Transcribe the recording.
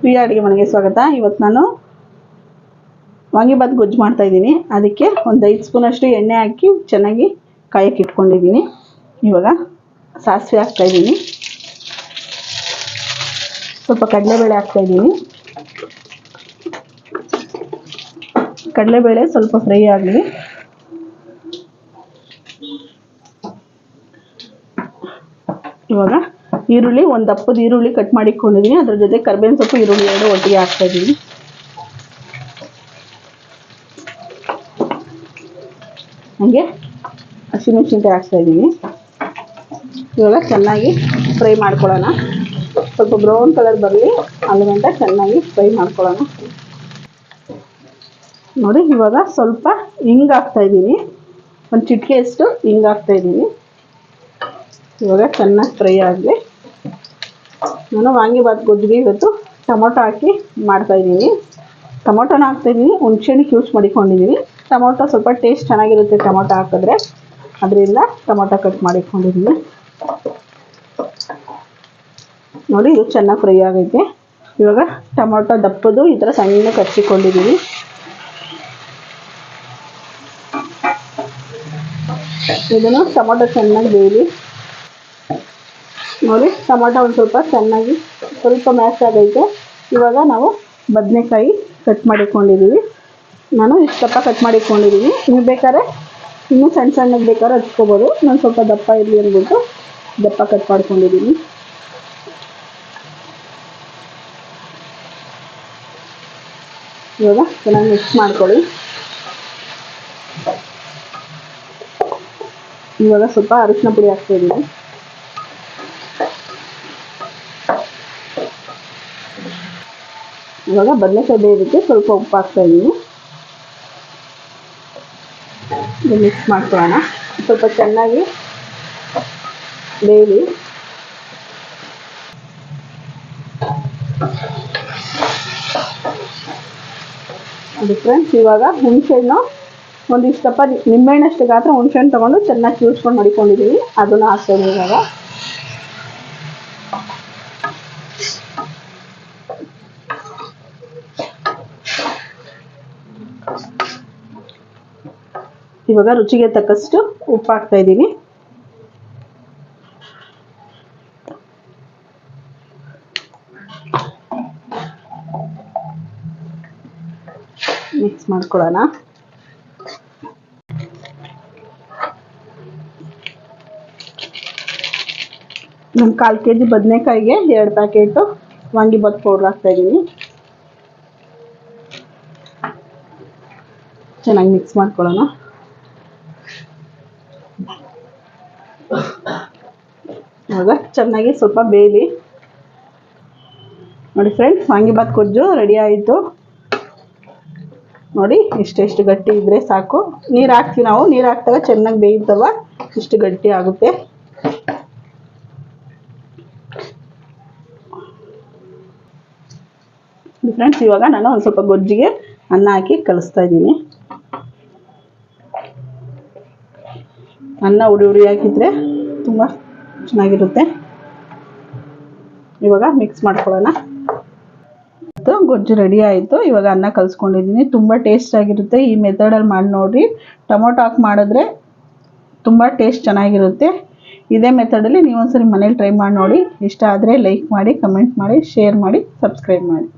ಪ್ರಿಯ ಅಡುಗೆ ಮನೆಗೆ ಸ್ವಾಗತ. ಇವತ್ತು ನಾನು ವಾಂಗಿಭಾತ್ ಗೊಜ್ಜು ಮಾಡ್ತಾ ಇದ್ದೀನಿ. ಅದಕ್ಕೆ ಒಂದು ಐದು ಸ್ಪೂನಷ್ಟು ಎಣ್ಣೆ ಹಾಕಿ ಚೆನ್ನಾಗಿ ಕಾಯಕ್ಕೆ ಇಟ್ಕೊಂಡಿದ್ದೀನಿ. ಇವಾಗ ಸಾಸಿವೆ ಹಾಕ್ತಾ ಇದ್ದೀನಿ. ಸ್ವಲ್ಪ ಕಡಲೆಬೇಳೆ ಹಾಕ್ತಾ ಇದ್ದೀನಿ. ಕಡಲೆಬೇಳೆ ಸ್ವಲ್ಪ ಫ್ರೈ ಆಗಲಿ. ಇವಾಗ ಈರುಳ್ಳಿ, ಒಂದು ದಪ್ಪದ ಈರುಳ್ಳಿ ಕಟ್ ಮಾಡಿಕೊಂಡಿದ್ದೀನಿ ಅದ್ರ ಜೊತೆ ಕರ್ಬೇವಿನ ಸೊಪ್ಪು, ಈರುಳ್ಳಿ ಎರಡು ಒಟ್ಟಿಗೆ ಹಾಕ್ತಾ ಇದ್ದೀನಿ ಹಂಗೆ ಹಸಿಮೆಣಸಿನ್ಕಾಯಿ ಹಾಕ್ತಾ ಇದ್ದೀನಿ ಇವಾಗ ಚೆನ್ನಾಗಿ ಫ್ರೈ ಮಾಡ್ಕೊಳ್ಳೋಣ. ಸ್ವಲ್ಪ ಬ್ರೌನ್ ಕಲರ್ ಬರಲಿ ಅಲ್ಲಿ ಚೆನ್ನಾಗಿ ಫ್ರೈ ಮಾಡ್ಕೊಳ್ಳೋಣ. ನೋಡಿ, ಇವಾಗ ಸ್ವಲ್ಪ ಹಿಂಗೆ ಹಾಕ್ತಾ ಇದ್ದೀನಿ ಒಂದು ಚಿಟಿಕೆಯಷ್ಟು ಹಿಂಗೆ ಹಾಕ್ತಾ ಇದ್ದೀನಿ ಇವಾಗ ಚೆನ್ನಾಗಿ ಫ್ರೈ ಆಗಲಿ ನಾನು ವಾಂಗಿಭಾತ್ ಗೊಜ್ಜಿಗೆ ಇವತ್ತು ಟೊಮೊಟೊ ಹಾಕಿ ಮಾಡ್ತಾಯಿದ್ದೀನಿ ಟೊಮೊಟೊನ ಹಾಕ್ತಾಯಿದ್ದೀನಿ ಹುಣ್ಸೆಹಣ್ಣು ಯೂಸ್ ಮಾಡಿಕೊಂಡಿದ್ದೀನಿ ಟೊಮೊಟೊ ಸ್ವಲ್ಪ ಟೇಸ್ಟ್ ಚೆನ್ನಾಗಿರುತ್ತೆ ಟೊಮೊಟೊ ಹಾಕಿದ್ರೆ. ಅದರಿಂದ ಟೊಮೊಟೊ ಕಟ್ ಮಾಡಿಕೊಂಡಿದ್ದೀನಿ ನೋಡಿ, ಇದು ಚೆನ್ನಾಗಿ ಫ್ರೈ ಆಗೈತೆ. ಇವಾಗ ಟೊಮೊಟೊ ದಪ್ಪದು ಈ ಥರ ಸಣ್ಣ ಕಚ್ಚಿಕೊಂಡಿದ್ದೀನಿ ಇದನ್ನು ಟೊಮೊಟೊ ಚೆನ್ನಾಗಿ ಬೇಯಲಿ. ನೋಡಿ, ಟೊಮೊಟೊ ಒಂದು ಸ್ವಲ್ಪ ಚೆನ್ನಾಗಿ ಸ್ವಲ್ಪ ಮ್ಯಾಶ್ ಆಗೈತೆ. ಇವಾಗ ನಾವು ಬದನೆಕಾಯಿ ಕಟ್ ಮಾಡಿಕೊಂಡಿದ್ದೀವಿ ನಾನು ಇಷ್ಟಪ್ಪ ಕಟ್ ಮಾಡಿಕೊಂಡಿದ್ದೀನಿ ನೀವು ಬೇಕಾದ್ರೆ ಇನ್ನೂ ಸಣ್ಣ ಸಣ್ಣಗೆ ಬೇಕಾದ್ರೆ ಹಚ್ಕೋಬೋದು. ನಾನು ಸ್ವಲ್ಪ ದಪ್ಪ ಇರಲಿ ಅಂದ್ಬಿಟ್ಟು ದಪ್ಪ ಕಟ್ ಮಾಡ್ಕೊಂಡಿದ್ದೀನಿ ಇವಾಗ ಚೆನ್ನಾಗಿ ಮಿಕ್ಸ್ ಮಾಡ್ಕೊಳ್ಳಿ. ಇವಾಗ ಸ್ವಲ್ಪ ಅರಿಶಿನ ಪುಡಿ ಹಾಕ್ತಾ ಇವಾಗ ಬದನೆಕಾಯಿ ಬೇಯೋದಕ್ಕೆ ಸ್ವಲ್ಪ ಉಪ್ಪು ಹಾಕ್ತಾ ಇದ್ದೀನಿ ಮಿಕ್ಸ್ ಮಾಡ್ಕೊಳ್ಳೋಣ. ಸ್ವಲ್ಪ ಚೆನ್ನಾಗಿ ಬೇಯಲಿ. ಅದು ಫ್ರೆಂಡ್ಸ್ ಇವಾಗ ಹುಣಸೆಹಣ್ಣು ಒಂದಿಷ್ಟಪ್ಪ ನಿಂಬೆಹಣ್ಣಷ್ಟು ಗಾತ್ರ ಹುಣಸೆಹಣ್ಣು ತೊಗೊಂಡು ಚೆನ್ನಾಗಿ ಕ್ಯೂಸ್ಕೊಂಡು ಮಡಿಕೊಂಡಿದ್ದೀವಿ ಅದನ್ನು ಹಾಕ್ತಾ ಇದ್ದೀನಿ ಇವಾಗ. ಇವಾಗ ರುಚಿಗೆ ತಕ್ಕಷ್ಟು ಉಪ್ಪು ಹಾಕ್ತಾ ಇದ್ದೀನಿ. ಮಿಕ್ಸ್ ಮಾಡ್ಕೊಳ್ಳೋಣ. ನಮ್ಮ ಕಾಲು ಕೆ ಜಿ ಬದನೆಕಾಯಿಗೆ ಎರಡು ಪ್ಯಾಕೆಟು ವಾಂಗಿಬಾತ್ ಪೌಡ್ರ್ ಹಾಕ್ತಾ ಇದ್ದೀನಿ. ಚೆನ್ನಾಗಿ ಮಿಕ್ಸ್ ಮಾಡ್ಕೊಳ್ಳೋಣ. ಇವಾಗ ಚೆನ್ನಾಗಿ ಸ್ವಲ್ಪ ಬೇಯಲಿ. ನೋಡಿ ಫ್ರೆಂಡ್ಸ್ ವಾಂಗಿಭಾತ್ ಗೊಜ್ಜು ರೆಡಿ ಆಯಿತು. ನೋಡಿ ಇಷ್ಟೆಷ್ಟು ಗಟ್ಟಿ ಇದ್ದರೆ ಸಾಕು. ನೀರು ಹಾಕ್ತೀವಿ ನಾವು. ನೀರು ಹಾಕ್ತಾಗ ಚೆನ್ನಾಗಿ ಬೇಯುತ್ತವ ಇಷ್ಟು ಗಟ್ಟಿ ಆಗುತ್ತೆ. ಫ್ರೆಂಡ್ಸ್ ಇವಾಗ ನಾನು ಒಂದು ಸ್ವಲ್ಪ ಗೊಜ್ಜಿಗೆ ಅನ್ನ ಹಾಕಿ ಕಲಿಸ್ತಾ ಇದ್ದೀನಿ. ಅನ್ನ ಉಡಿ ಉಡಿ ಹಾಕಿದ್ರೆ ತುಂಬ ಚೆನ್ನಾಗಿರುತ್ತೆ. ಇವಾಗ ಮಿಕ್ಸ್ ಮಾಡ್ಕೊಳ್ಳೋಣ. ಗೊಜ್ಜು ರೆಡಿ ಆಯಿತು. ಇವಾಗ ಅನ್ನ ಕಲಿಸ್ಕೊಂಡಿದ್ದೀನಿ. ತುಂಬ ಟೇಸ್ಟ್ ಆಗಿರುತ್ತೆ. ಈ ಮೆಥಡಲ್ಲಿ ಮಾಡಿ ನೋಡಿರಿ. ಟೊಮೊಟೊ ಹಾಕಿ ಮಾಡಿದ್ರೆ ತುಂಬ ಟೇಸ್ಟ್ ಚೆನ್ನಾಗಿರುತ್ತೆ. ಇದೇ ಮೆಥಡಲ್ಲಿ ನೀವೊಂದ್ಸರಿ ಮನೇಲಿ ಟ್ರೈ ಮಾಡಿ ನೋಡಿ. ಇಷ್ಟ ಆದರೆ ಲೈಕ್ ಮಾಡಿ ಕಮೆಂಟ್ ಮಾಡಿ ಶೇರ್ ಮಾಡಿ ಸಬ್ಸ್ಕ್ರೈಬ್ ಮಾಡಿ.